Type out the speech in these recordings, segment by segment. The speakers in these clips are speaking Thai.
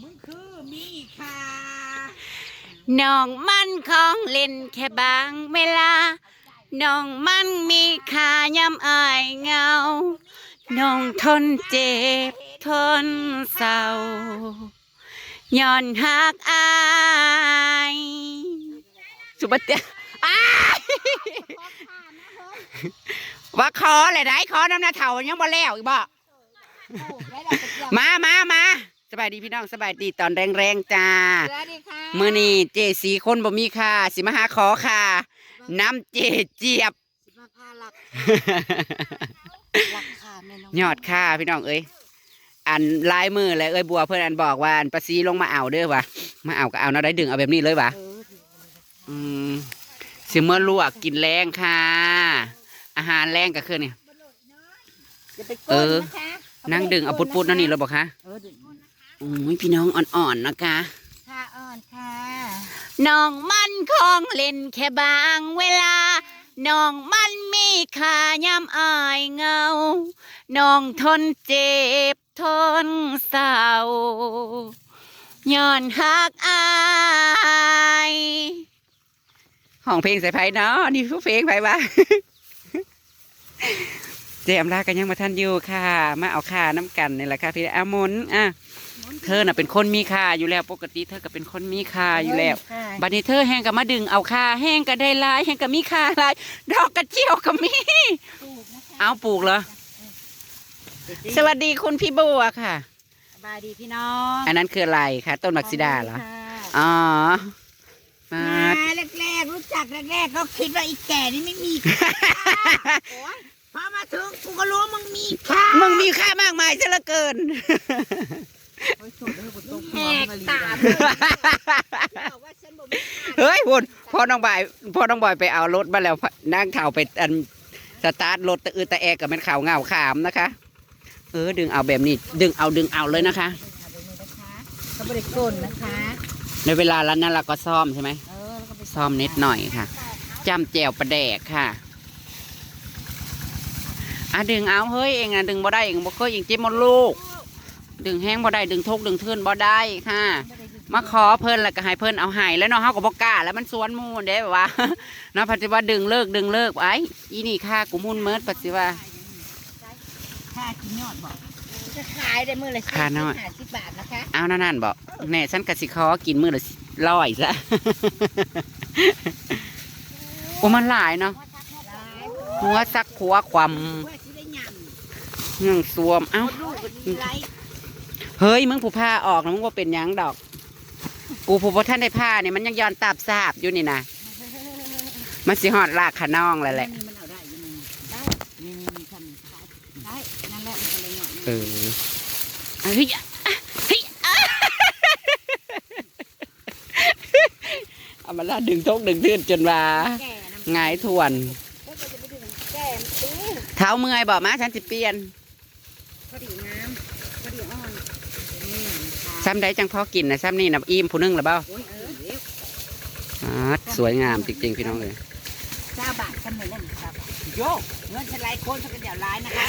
มึงคือมีค่าน้องมันของเล่นแค่บางเวลา น้องมันมีค่ายำอายเหงา น้องทนเจ็บทนเศร้าย้อนหักอายสุบัติอ้ายว่าขอเลยได้ขอน้ำหน้าเถ่ายังบ่แล้วอีกบ่มามามา สบายดีพี่น้องสบายดีตอนแรงๆจ้าสวัสดีค่ะมื่อนี้เจสีคนบ่มีค่าสิมาหาขอค่าน้ำเจเจี๊ยบสิมาพาหลักหลักค่ะแม่น้องยอดค่าพี่น้องเอ้ยอันลายมือเลยเอ้ยบัวเพื่อนอันบอกว่าอันประซีลงมาเอาเด้อวะมาเอาก็เอาเนาะได้ดึงเอาแบบนี้เลยวะเอออืมสิเมื่อลวกกินแรงค่ะ อาหารแรงก็คือเนี่ยจะไปเอก้นอนะคะนั่งดึงเอาปุดๆนั่นนี่เลยบอกคะเออดึง อุ้ยพี่น้องอ่อนๆนะคะ ค่ะอ่อนค่ะ น้องมันของเล่นแค่บางเวลา น้องมันมีค่ายำอายเหงา น้องทนเจ็บทนเศร้าย้อนหักอายห้องเพลงใส่ไผ่เนาะนี่ผู้เพลงไผ่วะเจมลากันยังมาทันอยู่ค่ะ มาเอาค่าน้ำกันนี่แหละค่ะพี่อามนอะ เธอน่ะเป็นคนมีค่าอยู่แล้วปกติเธอก็เป็นคนมีค่าอยู่แล้วค่ะบัดนี้เธอแห้งก็มาดึงเอาค่าแห้งก็ได้หลายแห้งก็มีค่าหลายดอกกระเจียวก็มีถูกนะคะเอาปลูกเหรอสวัสดีคุณพี่บัวค่ะสบายดีพี่น้องอันนั้นคืออะไรคะต้นมักซิดาเหรอค่ะอ๋อมามาแรกๆรู้จักแรกๆเขาคิดว่าอีแก่นี่ไม่มีค่าโอ๊ยพอมาถึงกูก็รู้ว่ามึงมีค่ามึงมีค่ามากมายซะเหลือเกิน แหกตาเลยบอกว่ามเฮ้ยคุณพ่อน้องบอยพ่อน้องบอยไปเอารถมาแล้วนั่งเข่าไปอันสตาร์ทรถตะอือตะแอกับมันเข่าเงาขามนะคะ เออดึงเอาแบบนี้ ดึงเอาดึงเอาเลยนะคะเขาบริกนนะคะ ในเวลาแล้วนั่นเราก็ซ่อมใช่ไหมเออแล้วก็ไปซ่อมนิดหน่อยค่ะจำแจวประแดกค่ะอะดึงเอาเฮ้ยเองอะดึงบ่ได้เองบ่เคยเองจ็บหมดลูก ดึงแห้งบ่ได้ดึงทุกดึงทื่นบ่ได้ค่ะ มาขอเพิ่นแล้วก็ให้เพิ่นเอาให้แล้วเนาะเฮาก็บ่กล้าแล้วมันสวนหมู่เด้แบบว่าเนาะปัจจุบันดึงเลิกดึงเลิกไอ้อีนี่ค่ากูมุ่นเมิดปัจจุบันค่ากินยอดบอกจะขายได้มือละค่าน้อยห้าสิบบาทนะคะเอานั่นนั่นบอกแน่ฉันก็สิขอกินมื้อละร้อยซะโอ้มันหลายเนาะหัวซักหัวความว่าสิได้ยำเงื่องสวมเอ้าลูกก็ดีไร เฮ้ยมึงผู้ผ้าออกนะมึงว่าเป็นยังดอก กูผู้บ่ท่านได้ผ้าเนี่ยมันยังย้อนตาบซาบอยู่นี่นะมันสิหอดลากขะน้องแล้วแหละมันเอาได้อยังไงได้นี่นี่ทำได้นั่นแหละมันเลยหน่อยเออเฮ้ยอะเฮ้ยอะเอามาละดึงทกดึงทื่นจนว่าแก่น้หงายทวน เท้าเมื่อยบอกมาฉันสิเปลี่ยน พอดีน้ำพอดีอ่อนนี่นะคะ ซ้ำได้จังพอกินนะซ้ำนี่นะอิ่มผู้หนึงหรือเปล่าโอ้ยเออเดี๋ยวอ๋อสวยงามจริงๆพี่น้องเลยเจ้าบาทฉันเลยเล่นครับโยกเงินฉันไล่โคนฉันก็เดี๋ยวร้ายนะคะ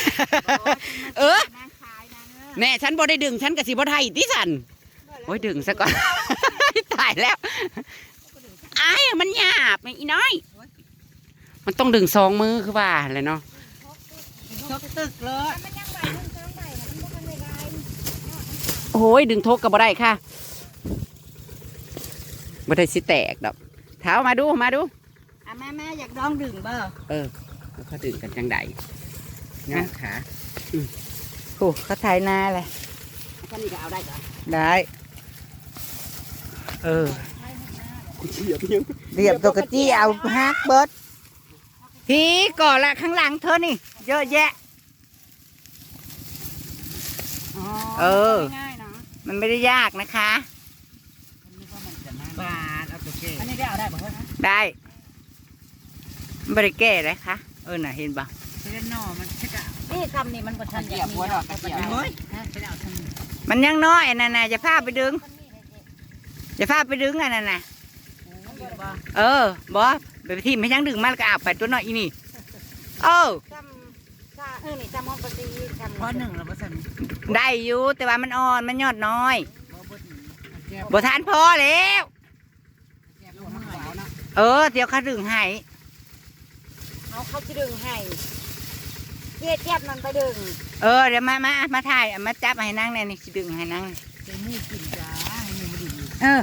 เออนางขายนางเออแน่ฉันบ่ได้ดึงฉันกับสิบ่ไทยที่สันโอ้ยดึงซะก่อนตายแล้วไอ้ายมันหยาบไอ้อีน้อย มันต้องดึงสองมือคือว่าอะไรเนาะชกตึกเลย โอ้ยดึงทกกับบ่ได้ค่ะบ่ได้สิแตกดอกเท้ามาดูมาดูอะแม่แม่อยากลองดื่มเบอร์เออแล้วเขาดึงกันจังใดงาขาโอ้เขาถ่ายหน้าเลยฉันนี่ก็เอาได้ก่อนได้ เออเรียบตัวกะจี้เอาฮักเบิร์ดพี่ก่อนละข้างหลังเธอนี่ เยอะแยะ เออง่ายๆเนาะ มันไม่ได้ยากนะคะบาทเอาตัวเก๋อันนี้ได้เอาได้บ่เฮ้ยได้ไม่ได้แก้เลยค่ะเออน่ะเห็นปะเส้นนอมันใช่กะนี่คำนี้มันบ่ทันกระเจี๊ยบหัวดอกกระเจี๊ยบเฮ้ยฮะไปเอาทางนี้มันยังน้อยน่ะนะจะพาไปดึงจะพาไปดึงอันนั้นน่ะบ่เออบอไปที่ไม่ยังดึงมันก็อาบไปตัวน้อยอีนี่เออจำจ้าเออนี่จำมันปฏิจำ พอหนึ่งแล้วบ่สั่นได้อยู่แต่ว่ามันอ่อนมันยอดน้อยบ่เบิดหนึ่งบ่ทานพอแล้วเออ เดี๋ยวเขาดึงให้เอาเขาจะดึงให้เจี๊ยบเจี๊ยบมันไปดึงเออเดี๋ยวมามามาถ่ายมาจับให้นั่งเนี่ยนี่สิดึงให้นั่งเออ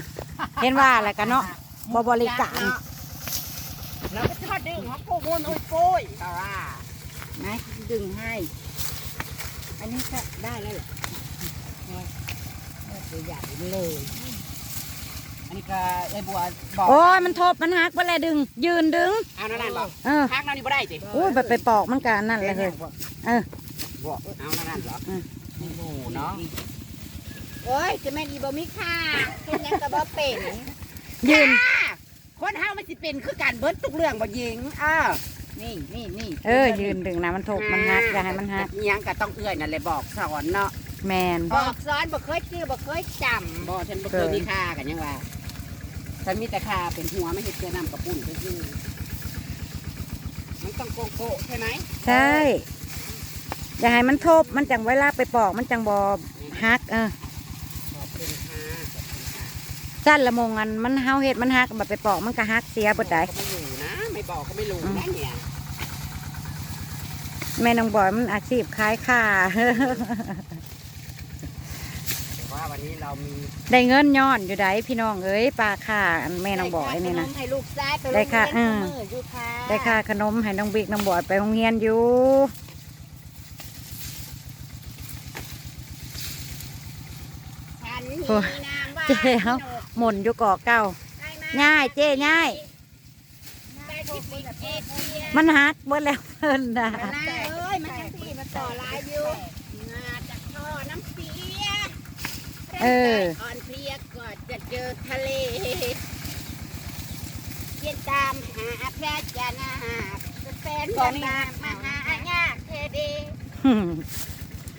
เห็นว่าอะไรกันเนาะบอบริการ แล้วก็ทอดดึงเขาโกโก้นโอ้ยโป้ยแต่ว่านะดึงให้ อันนี้ก็ได้แล้วเหรอตัวใหญ่เลย อันนี้ก็ไอ้บัวบอกโอ้ยมันทบมันหักไปแล้วดึง ยืนดึง เอานั่นนั่นบอกเออพักนั่นนี่บ่ได้สิโอ้ยไปไปปอกมันกันนั่นเลยเฮ้ยเออบอกเอานั่นนั่นเหรออืมโอ้โหเนาะโอ้ยจะแม่นอีบ่มีค่าเป็นหยังก็บ่เป็นยืนคนเฮามันสิเป็นคือการเบิดทุกเรื่องบ่ยิงเออ นี่นี่นี่เออ ยืนดึงนะมันทบมันหักอย่าให้มันหักอิหยังก็ต้องเอื้อยนั่นแหละบอกสอนเนาะแมนบอกสอนบ่เคยชื่อบ่เคยจบ่ฉันบ่เคยมีค่ากันยังว่าฉันมีแต่ค่าเป็นหัวไม่เห็ดเกลือน้ำกระปุ้นก็คือมันต้องโกโก้ใช่ไหมใช่อย่าให้มันทบมันจังเวลาไปปอกมันจังบอหักเออขอบคุณค่ะขอบคุณค่ะสั้นละมงอันมันเฮาเห็ดมันหักบัดไปปอกมันก็หักเสียบดได้ก็ไม่อยู่นะไม่บอกก็ไม่รู้นะเนี่ย แม่น้องบอยมันอาชีพขายข่าแต่ว่าวันนี้เรามีได้เงินย้อนอยู่ไดพี่น้องเอ้ยปลาข่าอันำแม่น้องบอยนี่นะได้ค่าขมให้ลูกซ้ายไปโรงได้เรียนค่ะทุอืกมมื้ออยู่ค่ะได้ค่าขนมให้น้องบิ๊กน้องบอยไปโรงเรียนอยู่ฉันมีโอ้ยนามว่าเจ๊เฮาหม่นอยู่ก่อเก้าได้ไหมง่ายเจ๊ง่าย ได้ที่ปิดเอเชีย มันหักเบิดแล้วเพิ่นนะนาเอ้ยมันจังซี่มันต่อหลายอยู่งาจากท่อน้ำเสียเอออ่อนเพลียก็จะเจอทะเลเพียนตามหาพระจานาแฟนจะตามมาหายากเทเด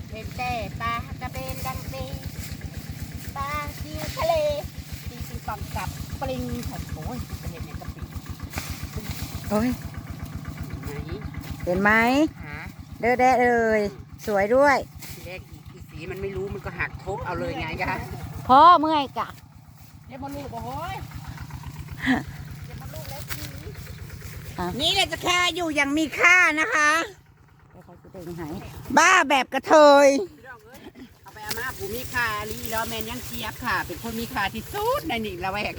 เป็นแต่ปลากระเบนดังเตปลาที่ทะเลตีปิงปองกับปลิงค่ะโอ้ยเป็นเห็นในกะปิโอ้ยไหนเห็นไหมหาเด้อแด้เอ่ยสวยด้วย ทีแรกอีอีสีมันไม่รู้มันก็หักทบเอาเลยไงคะพ่อเมื่อยกะ เรียกมาลูกบ่โฮ้ยนี่แหละจะค่าอยู่อย่างมีค่านะคะบ้าแบบกระเทยพี่น้องเอ้ยเอาไปอามาผู้มีค่าลีแล้วแมนยังเจี๊ยบค่ะ เป็นคนมีค่าที่สุดในนี่ละแวก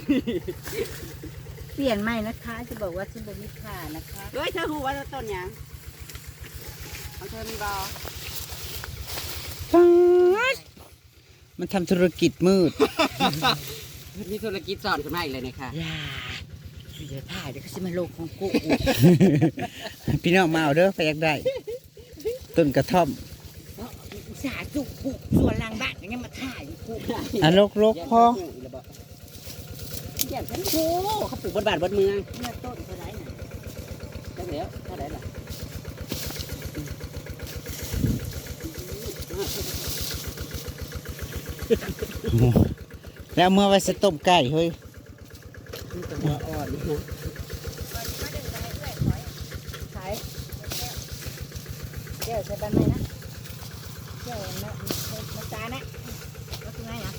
เปลี่ยนใหม่นะคะ จะบอกว่าฉันบ่มีค่านะคะเฮ้ยเธอหูว่าต้นหยัง เอาเธอมีบอมันทำธุรกิจมืด มีธุรกิจสอนขึ้นมาอีกเลยนะคะอย่าเดี๋ยวถ่ายเดี๋ยวก็สิมาโลกของกูพี่น้องมาเอาเด้อไปอยากได้ ต้นกระท่อมอุตส่าห์จุกปุกส่วนหลังบ้านยังมาถ่ายอยู่กูอะลกลกพอแย่ฉันโอ้เขาปลูกบนบ้านบนเมืองเนี่ยต้นเท่าไหร่น่ะได้แล้วเท่าไหร่ล่ะ แล้วเมื่อไว้สต้มไก่เฮ้ยมีแต่หัวอ่อนนะขายเดี๋ยวใส่บ้านไหมนะเดี๋ยวมามาจานะก็คือไงอะ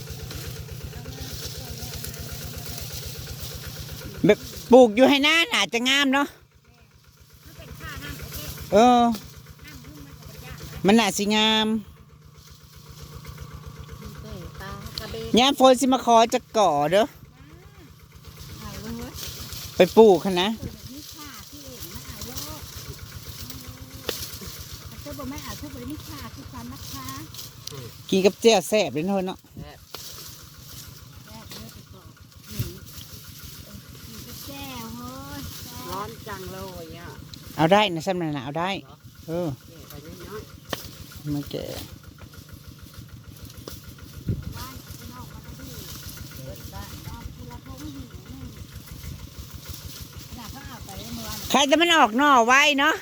แบบปลูกอยู่ให้หน้าหนาจะงามเนาะเออ มันน่าสิงาม ปลากระเบน ยามฝนสิมาขอจะก่อเด้อไปปลูกค่ะนะมีค่าที่เองมาเอาโลกเธอบอกไม่เอาเธอบอกมีค่าคือความนะคะกินกับเจ้าแซ่บเลยเนาะเนาะร้อนเนจังเลยอะเอาได้นะสำนักนะเอาได้ เออเย่ไปน้อยมาแก่ บ้านพี่น้องมาได้ดีเปิดบ้านเอาทีละพงหิวนี่ขนาดเขาเอาไปได้เมื่อวาน ใครจะมันออกน่อไว้เนาะ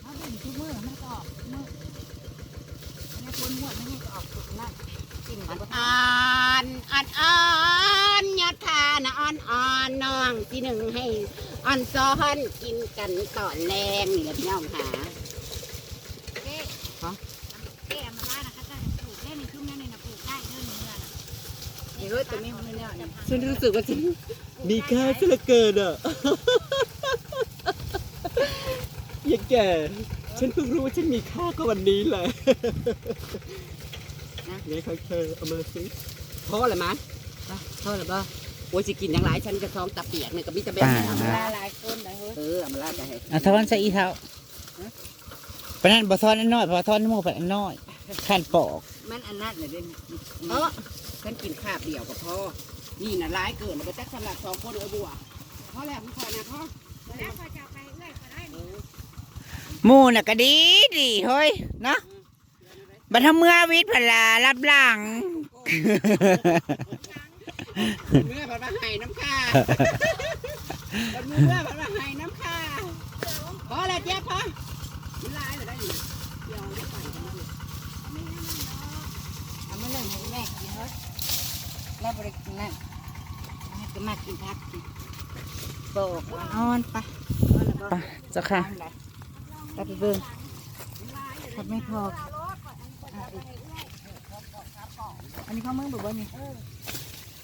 เขาดิ่งทุกมื้อมันอันเนื้ออกทุกนั่นกินมันก็ๆอ่านอ่านอ่านยอดทานอ่อนอ่อนน้องที่หนึ่งให้อ่อนซ้อนกินกันก่อนแรงนี่แหละพี่น้องหาเจ๊เจ๊เอามาได้นะคะถ้าปลูกได้ในช่วงนั้เนี่ยนะปลูกได้เรื่อเนื้อเจ๊เฮ้ยตัวนี้มันเนี่ยฉันรู้สึกว่าฉันมีค่าซะเหลือเกินอะ อย่า แก่ ฉันเพิ่งรู้ว่าฉันมีค่าก็วันนี้แหละไงของเธอเอามาสิพอเลยมั้ยพอเลยบ่โอ้ยสิกินอย่างไรฉันจะท้องตะเปียกเนี่ยกับมิตรเบนเนี่ยเอามาละลายคนเลยเฮ้ยเออเอามาละจะให้อะทอนใส่อีเท้าปานนั้นบ่ทอนน้อยเพราะว่าทอนน้ำมูกปานน้อยขั้นปอก มันอันนั้นเลยเด้เออฉันกินคาบเดียวกับพ่อนี่น่ะร้ายเกินแล้วก็จักสำหรับสองคนเออบัวพ่อแล้วมันคอยนะพ่อแล้วพอจะไปเรื่อยก็ได้ หมูน่ะก็ดีดีเฮ้ยเนาะบัดทเมื่อวิทย์พลารับหลังเมื่อพันมาให้น้ำค่าบัดเมื่อพันมาให้น้ำค่าพอแล้วเจ๊พอลายเลยได้อยู่เดี๋ยวเอาไปกันนะเอามาเลยให้แม่กินเฮ้ยแล้วบริกินนั่นให้ก็มากินพักกินโบกนอนไปไปเจ้าค่ะ ไปไปเบิ่งถ้าไม่พออันนี้เขาเมืองบอกว่านี่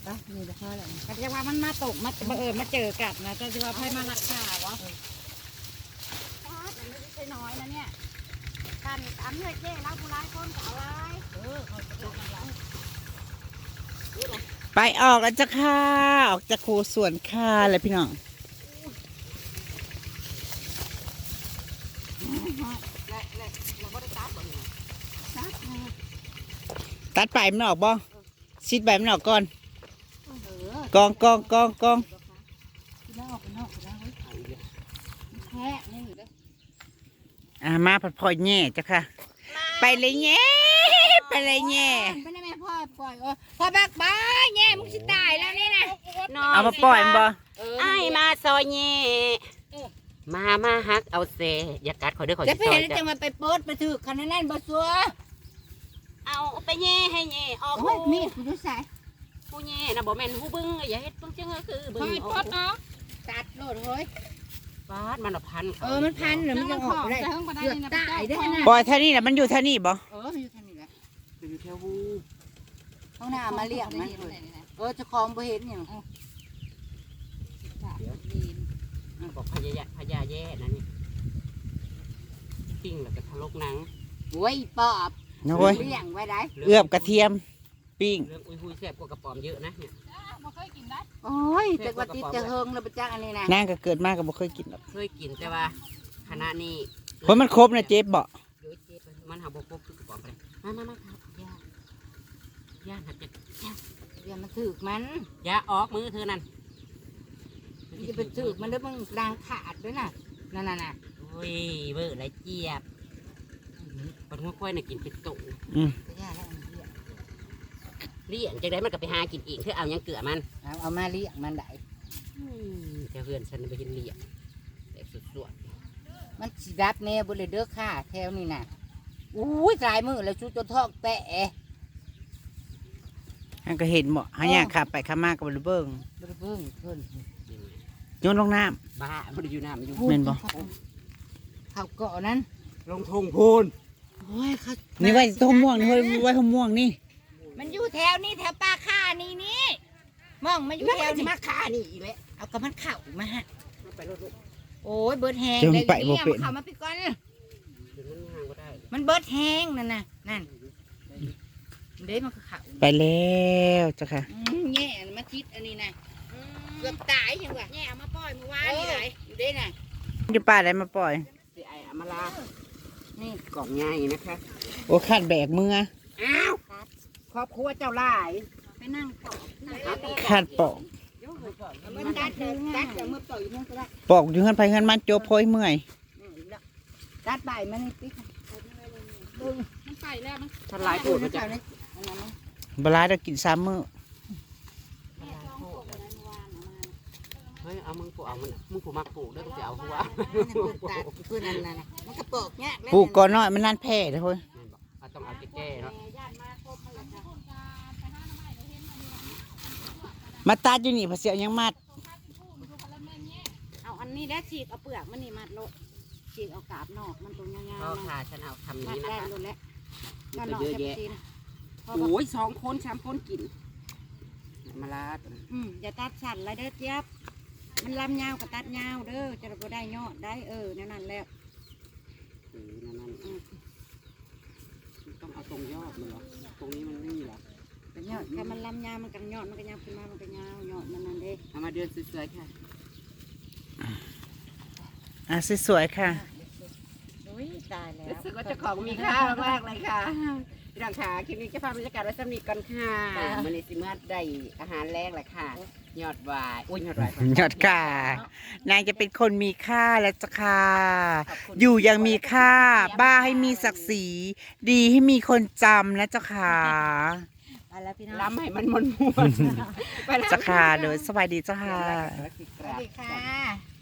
ปะนี่จะพอแล้วก็จะว่ามันมาตกมาบังเอิญมาเจอกันนะจะว่าไพ่มารักษาวะมันไม่ใช่น้อยนะเนี่ยกันอันเนื่อยเจ้แล้วผู้ร้ายคนเก่าร้ายเออเขาจะตกอะไรไปออกแล้วเจ้าค่ะ ออกจากครูสวนค่ะเลยพี่น้อง และและเราก็ได้ตัดบ่เนี่ยตัดไง ตัดไปมันออกบ่ชิดใบมันออกก่อนเออกองกองกองกองแล้วออกไปนอกไปแล้วเฮ้ยแค่นี่เด้ออ่ามาผัดพลอยแง่เจ้าค่ะ ไปเลยแง่ไปเลยแง่ไปเลยแม่พ่อปล่อยเออพ่อบักบ้าแง่มึงสิตายแล้วนี่นะเอามาปล่อยมันบ่ไอ้ไอ้ายมาซอยเย่มามาฮักเอาเซอย่ากัดขอเด้อขอจะสิไปซอเห็ยนจะจ้ะมาไปโป๊ดไปถือคันนั้นบ่ซัว เอาไปเย่ให้เย่ออกโอ้ยมีดกูจะใส่ผู้เย่นะบ่แม่นผู้บึ้งอย่าเฮ็ดบึ้งจังก็คือบึ้งให้ปลดเนาะตัดโลดเฮ้ยฟาดมันละพันเออมันพันเหรือมันจะออกได้เกือบตายได้นะปล่อยเท่านี้แหละมันอยู่เท่านี้บ่เออมันอยู่ทางนี้แหละอยู่แถวหูเขาหน้ามาเรียกมันเออเจะคลองบ่เห็นอย่างบอกพญายะพญาแย่นั่นนี่ปิ้งแล้วก็ทะลกหนังโอ้ยปอบ นะเว้ยเลี้ยงไว้ได้เอื้อมกระเทียมปิ้งเรื่องอุ้ยหุยแซ่บกว่ากระป๋อมเยอะนะเนี่ยโอ้ยจักว่าติดจะเฮิงแล้วไปจักอันนี้นะนางก็เกิดมากก็บ่เคยกินหรอกเคยกินแต่ว่าคณะนี้เพราะมันครบนะเจ๊บ่เดี๋ยวเจ๊ไปมันหาบ่ครบคือกระป๋อมไปเลยมามามาครับย่าย่าหัดจะอย่ามาถือมันอย่าออกมือเธอนั่นอย่าไปถือมันแล้วมึงรางขาดด้วยน่ะนั่นน่ะน่ะโอ้ยเบอร์ไรเจี๊ยบ ปันหัวควายน่ะกินเป็นตุ่อืมจะย่าแล้วอันนี้เลี้ยงจะได้มันก็ไปหากินเองเธอเอาหยังเกลือมันเอาเอามาเลี้ยงมันได้แต่เพื่อนฉันไปกินเลี้ยงแต่สุดสวดมันสิดับแน่บ่เลยเด้อค่ะ แถวนี้น่ะอุ้ยสายมือแล้วชุดจนท้องแตะนางก็เห็นบ่หายาขับไปขับมาก็บ่ได้เบิ่งบ่ได้เบิ่งเพิ่นโยนลงน้ำบ้ามันอยู่น้ำมันอยู่ แม่นบ่ เขาเกาะนั้น ลงทงพูน โอ้ยเขานี่ไว้ต้มม่วงนี่ไว้ไว้ต้มม่วงนี่มันอยู่แถวนี้แถวปลาค่านี่นี่มองมาอยู่แถวนี้มาค่านี่อีกแล้วเอากับมันเข้ามาฮะไปรถลูกโอ้ยเบิดแฮงจะเลยไปบ่นี่เป็นเอามาเข้ามาพี่ก่อนเดี๋ยวมันห่างก็ได้มันเบิดแฮงนั่นน่ะนั่นเด้มันก็เข้าไปแล้วเจ้าค่ะอืมแง่มาทิศอันนี้นะเกือบตายยังวะแง่เอามาปล่อยเมื่อวานนี่เลยอยู่ได้น่ะจะป้าได้มาปล่อยสิไอ้อามาลา นี่กล่องใหญ่นะคะ โอ้ขาดแบกมืออ้าวครอบครัวเจ้าหลายไปนั่งปอกขาดปอกมันดัดเดินดัดเดี๋ยวมือปล่อยมันก็ได้ปอกอยู่เฮือนไปเฮือนมันโจบโพยเมื่อยดัดใบมันนี่ติ๊กฉันหลายปวดมาจากอันนั้นนะบลายเรากินซ้ำมื้อ ฮ้ยเอามึงปลูกเอามันมึงปลูกมักปลูกเด้อกูจะเอาหัวเพื่อนตัดเพื่อนนั่นน่ะมันกระปอกเนี่ยปลูกก่อนน้อยมันนั่นแพ้เด้อเฮ้ยแม่นบอกเอาต้องเอาแก้ๆเนาะมาตัดอยู่นี่เพอเสียวยังมัดเอาอันนี้แล้วฉีกเอาเปลือกมันนี่มัดโลฉีกเอากาบนอกมันตรงยาวพ่อๆนะค่ะฉันเอาทำมัดนี้นะได้คะโลแล้วมันก็เยอะแยะพอบอกโอ้ยสองคนสามคนกินตัดอืมอย่าตัดสั่นเลยเด้อเจี๊ยบ มันลำยาวกับตัดยาวเด้อจะบ่ได้ยอดได้เออแนวนั้นแล้วเออนั่นนั่นอืมต้องเอาตรงยอดมันเหรอตรงนี้มันไม่มีเหรอก็ยอดถ้ามันลำยาวมันก็ยอดมันก็ยาวขึ้นมามันก็ยาวยอดมันนั่นเด้เอามาเดินสวยๆค่ะอะสวยๆค่ะอุ้ยตายแล้วรู้สึกว่าเจ้าของมีค่ามากๆเลยค่ะพี่น้องค่ะคลิปนี้จะพาบรรยากาศไว้สำนีก่อนค่ะมันนี้สิเมื่อได้อาหารแรกแหละค่ะ ยอดวายอุ้ยยอดวายยอดค่ะ นางจะเป็นคนมีค่าแล้วจ้ะค่ะขบคุณอยู่อยังมีค่า บ้าให้มีศักดิ์ศรี ดีให้มีคนจำนะเจ้าค่ะไปแล้วพี่น้องล้ำให้มันมวนมวนๆไปแล้วเจ้าค่ะโดยสวัสดีเจ้าค่ะสวัสดีสควัสรับดีค่ะ